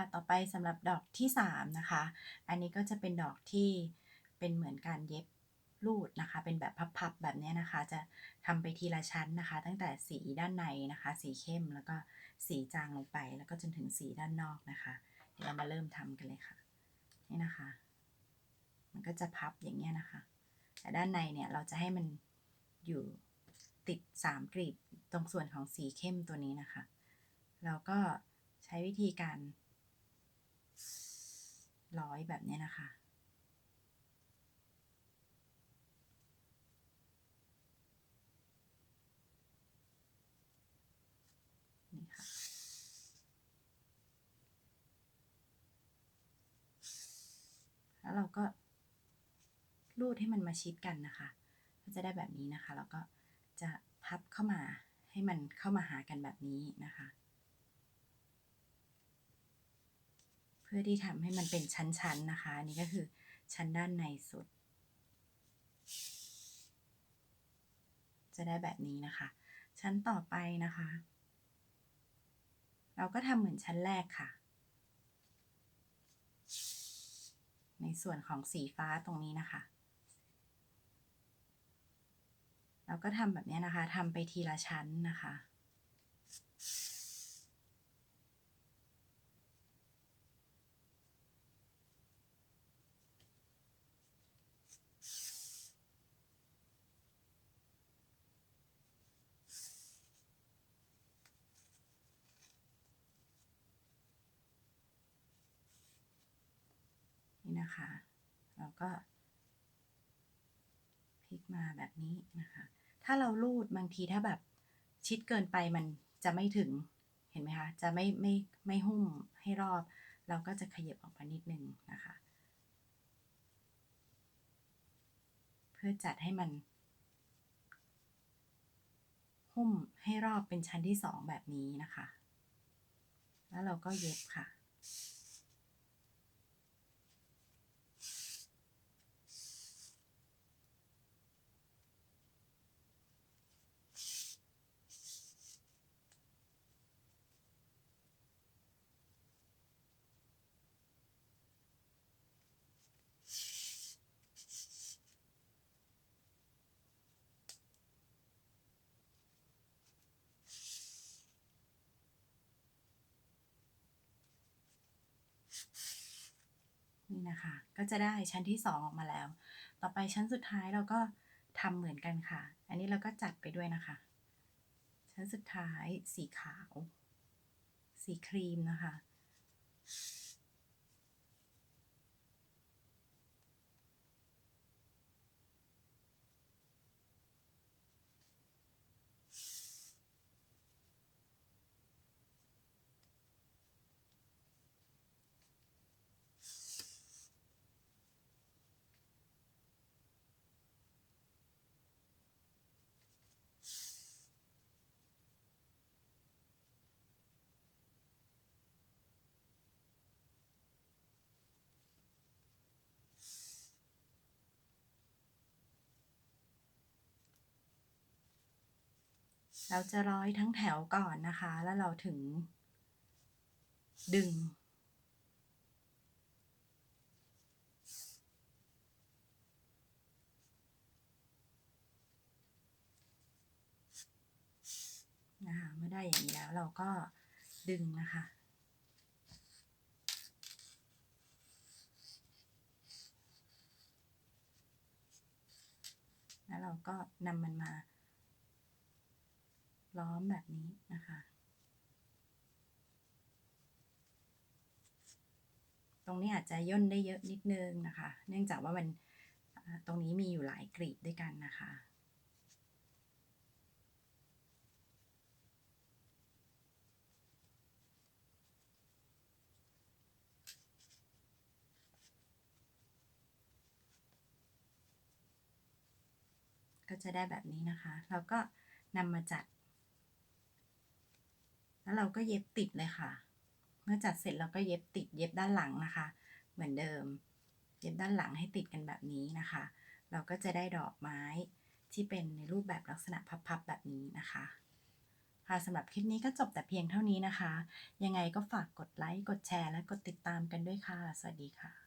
ค่ะต่อไปสำหรับดอกที่ 3 นะคะ อันนี้ก็จะเป็นดอกที่เป็นเหมือนการเย็บรูดนะคะ เป็นแบบพับๆแบบนี้นะคะ จะทำไปทีละชั้นนะคะ ตั้งแต่สีด้านในนะคะ สีเข้มแล้วก็สีจางลงไป แล้วก็จนถึงสีด้านนอกนะคะเดี๋ยวเรามาเริ่มทำกันเลยค่ะ นี่นะคะ มันก็จะพับอย่างเงี้ยนะคะ แต่ด้านในเนี่ยเราจะให้มันอยู่ติดสามกลีบตรงส่วนของสีเข้มตัวนี้นะคะ เราก็ใช้วิธีการ ร้อยแบบนี้นะคะ นี่ค่ะ แล้วเราก็รูดให้มันมาชิดกันนะคะ ก็จะได้แบบนี้นะคะ แล้วก็จะพับเข้ามาให้มันเข้ามาหากันแบบนี้นะคะ เพื่อที่ทำให้มันเป็นชั้นๆนะคะนนี้ก็คือชั้นด้านในสุด จะได้แบบนี้นะคะ ชั้นต่อไปนะคะ เราก็ทำเหมือนชั้นแรกค่ะ ในส่วนของสีฟ้าตรงนี้นะคะ เราก็ทำแบบนี้นะคะทำไปทีละชั้นนะคะ นะคะ เราก็พลิกมาแบบนี้นะคะ ถ้าเราลูดบางทีถ้าแบบชิดเกินไปมันจะไม่ถึงเห็นไหมคะ จะไม่ไม่ไม่หุ้มให้รอบ เราก็จะขยับออกมานิดนึงนะคะ เพื่อจัดให้มัน หุ้มให้รอบเป็นชั้นที่สองแบบนี้นะคะ แล้วเราก็เย็บค่ะ นี่นะคะ ก็จะได้ชั้นที่ 2 ออกมาแล้ว ต่อไปชั้นสุดท้ายเราก็ทำเหมือนกันค่ะ อันนี้เราก็จัดไปด้วยนะคะ ชั้นสุดท้ายสีขาว สีครีมนะคะ เราจะร้อยทั้งแถวก่อนนะคะ แล้วเราถึง ดึง นะคะเมื่อได้อย่างนี้แล้วเราก็ดึงนะคะแล้วเราก็นำมันมา ล้อมแบบนี้นะคะ ตรงนี้อาจจะย่นได้เยอะนิดนึงนะคะ เนื่องจากว่ามันตรงนี้มีอยู่หลายกรีบด้วยกันนะคะก็จะได้แบบนี้นะคะ เราก็นำมาจัด แล้วเราก็เย็บติดเลยค่ะ เมื่อจัดเสร็จเราก็เย็บติดเย็บด้านหลังนะคะ เหมือนเดิม เย็บด้านหลังให้ติดกันแบบนี้นะคะ เราก็จะได้ดอกไม้ที่เป็นในรูปแบบลักษณะพับๆแบบนี้นะคะค่ะสำหรับคลิปนี้ก็จบแต่เพียงเท่านี้นะคะ ยังไงก็ฝากกดไลค์ กดแชร์ และกดติดตามกันด้วยค่ะ สวัสดีค่ะ